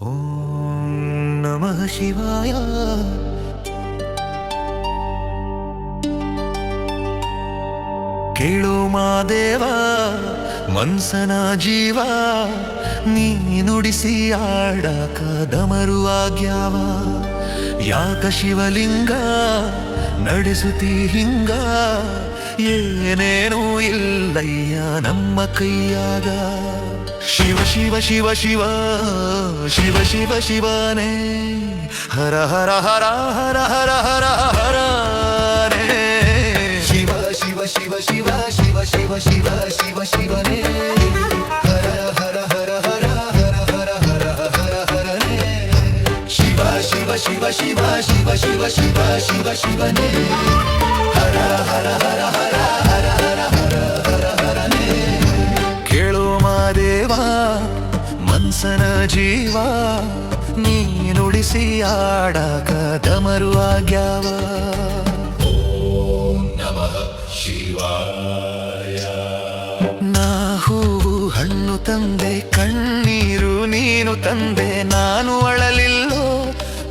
ಓಂ ನಮಃ ಶಿವಾಯ ಕೇಳು ಮಾದೇವ ಮನ್ಸನ ಜೀವ, ನೀ ನುಡಿಸಿ ಆಡಕ ದಮರುವಾಗ್ಯಾವ ಯಾಕ ಶಿವಲಿಂಗ ನಡೆಸುತ್ತಿ ಹಿಂಗ? ಏನೇನೂ ಇಲ್ಲಯ್ಯ ನಮ್ಮ ಕೈಯಾಗ. ಶಿವ ಶಿವ ಶಿವ ಶಿವ ಶಿವ ಶಿವ ಶಿವನೇ ಹರ ಹರ ಹರ ಹರ ಹರ ಹರ ಹರನೇ ಶಿವ ಶಿವ ಶಿವ ಶಿವ ಶಿವ ಶಿವ ಶಿವ ಶಿವ ಶಿವನೇ ಹರ ಹರ ಹರ ಹರ ಹರ ಹರ ಹರ ಹರ ಹರನೇ ಶಿವ ಶಿವ ಶಿವ ಶಿವ ಶಿವ ಶಿವ ಶಿವ ಶಿವ ಶಿವನೇ ಹರ ಹರ ಹರ ಹರ ಹರ ಹರ ನುಡಿಸಿ ಆಡಕ ದಮರು ಆಗ್ಯಾವ. ನಾ ಹೂವು ಹಣ್ಣು ತಂದೆ ಕಣ್ಣೀರು ನೀನು ತಂದೆ ನಾನು ಅಳಲಿಲ್ಲೋ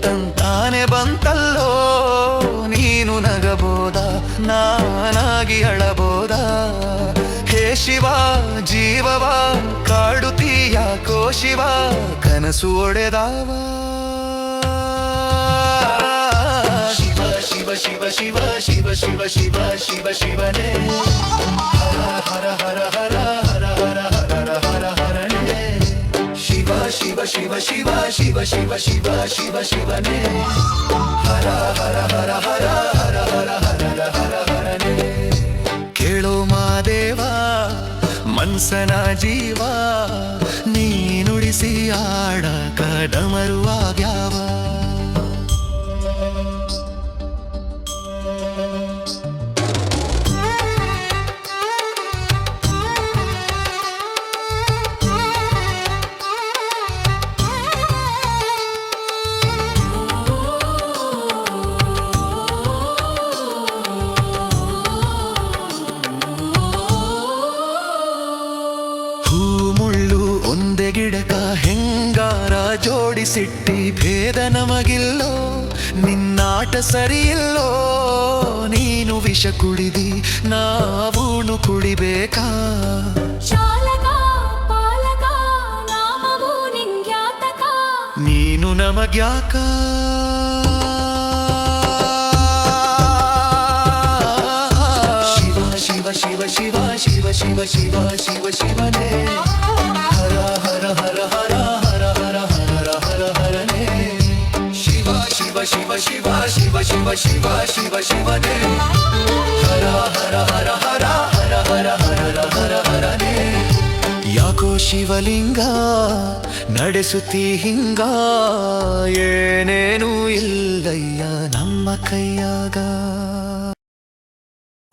ತಂತಾನೆ ಬಂತಲ್ಲೋ ನೀನು ನಗಬೋದ ನಾನಾಗಿ ಅಳಬೋದ. ಹೇ ಶಿವ ಜೀವವ ಕಾಡುತ್ತೀಯ ಕೋ ಶಿವ ಕನಸು ಒಡೆದಾವ. ಶಿವ ಶಿವ ಶಿವ ಶಿವ ಶಿವ ಶಿವ ಶಿವ ಶಿವ ಶಿವನೇ ಹರ ಹರ ಹರ ಹರ ಹರ ಹರ ಹರ ಹರನೇ ಶಿವ ಶಿವ ಶಿವ ಶಿವ ಶಿವ ಶಿವ ಶಿವ ಶಿವ ಶಿವನೇ ಹರ ಹರ ಹರ ಹರ ಹರ ಹರ ಹರ ಹರ ಹರನೇ ಕೇಳೋ ಮಾದೇವ ಮನ್ಸನ ಜೀವ ನೀ ನುಡಿಸಿ ಆಡಕ ಜೋಡಿಸಿಟ್ಟಿ ಭೇದ ನಮಗಿಲ್ಲೋ ನಿನ್ನಾಟ ಸರಿಯಿಲ್ಲೋ ನೀನು ವಿಷ ಕುಡಿದಿ ನಾವೂನು ಕುಡಿಬೇಕಾ ಶಾಲಕ ಪಾಲಕ ನಾಮವು ನಿಂಗ್ಯಾತಕ ನೀನು ನಮಗ್ಯಾಕ ಶಿವ ಶಿವ ಶಿವ ಶಿವ ಶಿವ ಶಿವ ಶಿವ ಶಿವ ಶಿವನೇ ಶಿವ ಶಿವ ಶಿವ ಶಿವ ಶಿವನೇ. ಹರ ಹರ ಹರ ಹರ ಹರ ಹರ ಹರ ಹರ ಹರನೇ. ಯಾಕೋ ಶಿವಲಿಂಗ ನಡೆಸುತ್ತಿ ಹಿಂಗ? ಏನೇನೂ ಇಲ್ಲಯ್ಯ ನಮ್ಮ ಕೈಯಾಗ.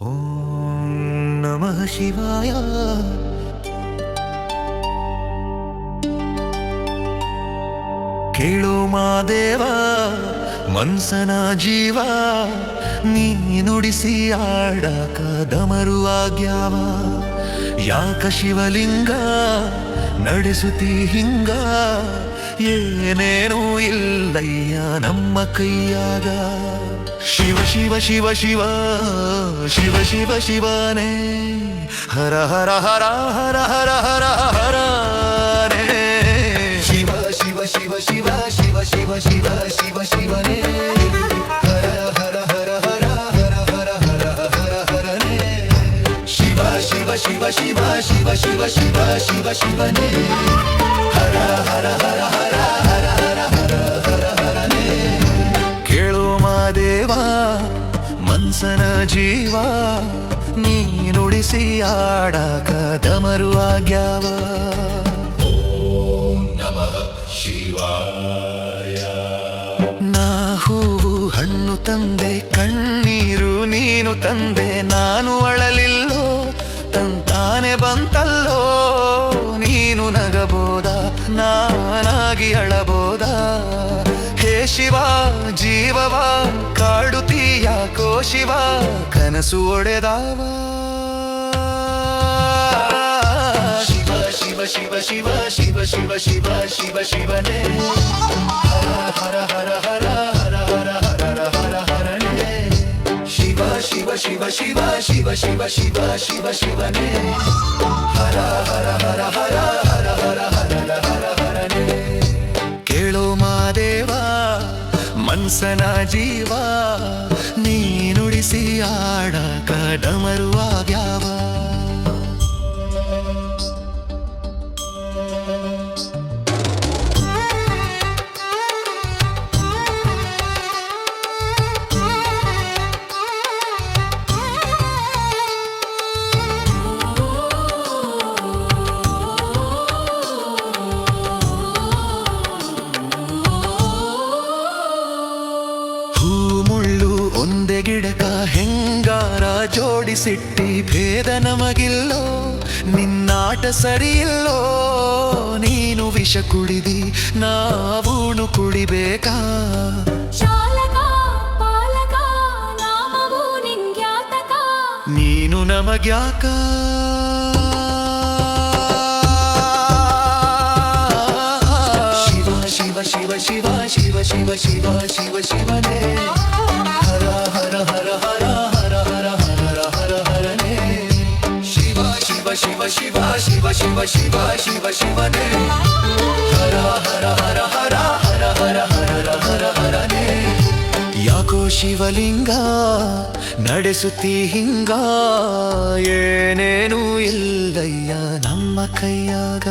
ಓಂ ನಮಃ ಶಿವಾಯ. ಕೇಳೋ ಮಾದೇವ ಮನ್ಸನ ಜೀವ, ನೀ ನುಡಿಸಿ ಆಡಕ ದಮರುವಾಗ್ಯಾವ ಯಾಕ ಶಿವಲಿಂಗ ನಡೆಸುತ್ತಿ ಹಿಂಗ? ಏನೇನೂ ಇಲ್ಲಯ್ಯ ನಮ್ಮ ಕೈಯಾಗ. ಶಿವ ಶಿವ ಶಿವ ಶಿವ ಶಿವ ಶಿವ, ಶಿವನೇ. ಹರ ಹರ ಹರ ಹರ ಹರ ಹರ ಶಿವ ಶಿವ ಶಿವ ಶಿವ ಶಿವ ಶಿವ ಶಿವ ಶಿವ ಶಿವನೇ ಹರ ಹರ ಹರ ಹರ ಹರ ಹರ ಹರ ಹರ ಹರನೇ ಶಿವ ಶಿವ ಶಿವ ಶಿವ ಶಿವ ಶಿವ ಶಿವ ಶಿವ ಶಿವನೇ ಹರ ಹರ ಹರ ಹರ ಹರ ಹರ ಹರ ಹರ ಹರನೇ ಕೇಳೋ ಮಾದೇವ ಮನ್ಸನ ಜೀವ ನೀ ನುಡಿಸಿ ಆಡಕ ತಂದೆ, ಕಣ್ಣೀರು ನೀನು ತಂದೆ, ನಾನು ಅಳಲಿಲ್ಲೋ, ತಂತಾನೆ ಬಂತಲ್ಲೋ, ನೀನು ನಗಬೋದ, ನಾನಾಗಿ ಅಳಬೋದ. ಹೇ ಶಿವ, ಜೀವವ ಕಾಡುತ್ತೀಯ ಕೋ ಶಿವ, ಕನಸು ಒಡೆದಾವ. ಶಿವ ಶಿವ ಶಿವ ಶಿವ ಶಿವ ಶಿವ ಶಿವ ಶಿವ ಶಿವ, ಶಿವನೇ. ಹರ ಹರ ಹರ ಹರ. ಶಿವ ಶಿವ ಶಿವ ಶಿವ ಶಿವ ಶಿವ ಶಿವ ಶಿವನೇ. ಹರ ಹರ ಹರ ಹರ ಹರ ಹರ ಹರ ಹರ ಹರನೇ. ಕೇಳೋ ಮಾದೇವ ಮನ್ಸನ ಜೀವ ನೀ ನುಡಿಸಿ ಆಡಕ ಜೋಡಿಸಿಟ್ಟಿ ಭೇದ ನಮಗಿಲ್ಲೋ ನಿನ್ನಾಟ ಸರಿಯಿಲ್ಲೋ ನೀನು ವಿಷ ಕುಡಿದಿ ನಾವೂನು ಕುಡಿಬೇಕಾ ಶಾಲಕ ಪಾಲಕ ನಾಮವು ನಿಂಗ್ಯಾತಕ ನೀನು ನಮಗ್ಯಾಕ ಶಿವ ಶಿವ ಶಿವ ಶಿವ ಶಿವ ಶಿವ ಶಿವ ಶಿವ ಶಿವನೇ ಶಿವ ಶಿವ ಶಿವ ಶಿವ ಶಿವನೇ ಹರ ಹರ ಹರ ಹರ ಹರ ಹರ ಹರ ಹರ, ಹರನೇ. ಯಾಕೋ ಶಿವಲಿಂಗ ನಡೆಸುತ್ತಿ ಹಿಂಗ? ಏನೇನೂ ಇಲ್ಲಯ್ಯ ನಮ್ಮ ಕೈಯಾಗ.